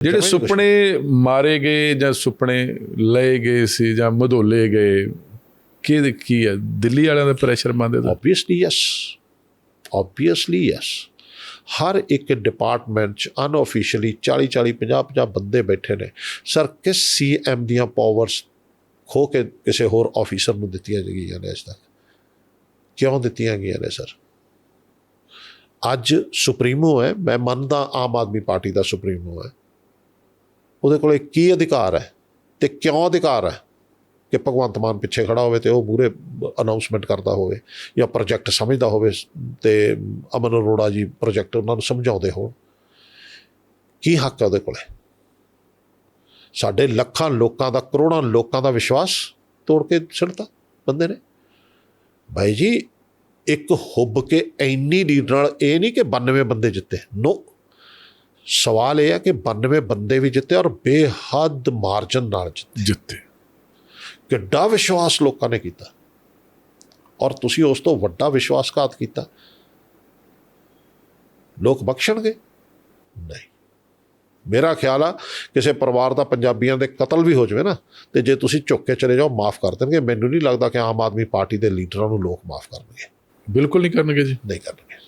ਜਿਹੜੇ ਸੁਪਨੇ ਮਾਰੇ ਗਏ ਜਾਂ ਸੁਪਨੇ ਲਏ ਗਏ ਸੀ ਜਾਂ ਮਧੋਲੇ ਗਏ ਕੀ ਕੀ ਹੈ ਦਿੱਲੀ ਵਾਲਿਆਂ ਦਾ ਪ੍ਰੈਸ਼ਰ ਮੰਨਦੇ ਤਾਂ obviously yes obviously yes ਹਰ ਇੱਕ ਡਿਪਾਰਟਮੈਂਟ ਚ ਅਨਆਫੀਸ਼ੀਅਲੀ 40 40 50 50 ਬੰਦੇ ਬੈਠੇ ਨੇ ਸਰ ਕਿਸ ਸੀਐਮ ਦੀਆਂ ਪਾਵਰਸ ਖੋ ਕੇ ਕਿਸੇ ਹੋਰ ਆਫੀਸਰ ਨੂੰ ਦਿੱਤੀਆਂ ਗਈਆਂ ਨੇ ਅਜ ਤੱਕ ਕਿਉਂ ਦਿੱਤੀਆਂ ਗਈਆਂ ਨੇ ਸਰ ਅੱਜ ਸੁਪਰੀਮੋ ਹੈ ਮੈਂ ਮੰਨਦਾ ਆਮ ਆਦਮੀ ਪਾਰਟੀ ਦਾ ਸੁਪਰੀਮੋ ਹੈ ਉਹਦੇ ਕੋਲੇ ਕੀ ਅਧਿਕਾਰ ਹੈ ਤੇ ਕਿਉਂ ਅਧਿਕਾਰ ਹੈ ਕਿ ਭਗਵੰਤ ਮਾਨ ਪਿੱਛੇ ਖੜਾ ਹੋਵੇ ਤੇ ਉਹ ਪੂਰੇ ਅਨਾਉਂਸਮੈਂਟ ਕਰਦਾ ਹੋਵੇ ਜਾਂ ਪ੍ਰੋਜੈਕਟ ਸਮਝਦਾ ਹੋਵੇ ਤੇ ਅਮਨ ਅਰੋੜਾ ਜੀ ਪ੍ਰੋਜੈਕਟ ਉਹਨਾਂ ਨੂੰ ਸਮਝਾਉਂਦੇ ਹੋਣ। ਕੀ ਹੱਕ ਹੈ ਉਹਦੇ ਕੋਲੇ? ਸਾਡੇ ਲੱਖਾਂ ਲੋਕਾਂ ਦਾ, ਕਰੋੜਾਂ ਲੋਕਾਂ ਦਾ ਵਿਸ਼ਵਾਸ ਤੋੜ ਕੇ ਛੱਡਤਾ ਬੰਦੇ ਨੇ। ਭਾਈ ਜੀ, ਇੱਕ ਹੁੱਬ ਕੇ ਇੰਨੀ ਲੀਡ ਨਾਲ ਇਹ ਨਹੀਂ ਕਿ 92 ਬੰਦੇ ਜਿੱਤੇ। ਨੋ ਸਵਾਲ ਇਹ ਹੈ ਕਿ 92 ਬੰਦੇ ਵੀ ਜਿੱਤੇ ਔਰ ਬੇਹੱਦ ਮਾਰਜਨ ਨਾਲ ਜਿੱਤੇ। ਜਿੱਤੇ। ਕਿੱਡਾ ਵਿਸ਼ਵਾਸ ਲੋਕਾਂ ਨੇ ਕੀਤਾ। ਔਰ ਤੁਸੀਂ ਉਸ ਤੋਂ ਵੱਡਾ ਵਿਸ਼ਵਾਸਘਾਤ ਕੀਤਾ। ਲੋਕ ਬਖਸ਼ਣਗੇ? ਨਹੀਂ। ਮੇਰਾ ਖਿਆਲ ਆ ਕਿਸੇ ਪਰਿਵਾਰ ਦਾ ਪੰਜਾਬੀਆਂ ਦੇ ਕਤਲ ਵੀ ਹੋ ਜਾਵੇ ਨਾ ਤੇ ਜੇ ਤੁਸੀਂ ਝੁੱਕ ਕੇ ਚਲੇ ਜਾਓ ਮਾਫ ਕਰ ਦੇਣਗੇ। ਮੈਨੂੰ ਨਹੀਂ ਲੱਗਦਾ ਕਿ ਆਮ ਆਦਮੀ ਪਾਰਟੀ ਦੇ ਲੀਡਰਾਂ ਨੂੰ ਲੋਕ ਮਾਫ ਕਰਨਗੇ। ਬਿਲਕੁਲ ਨਹੀਂ ਕਰਨਗੇ ਜੀ। ਨਹੀਂ ਕਰਨਗੇ।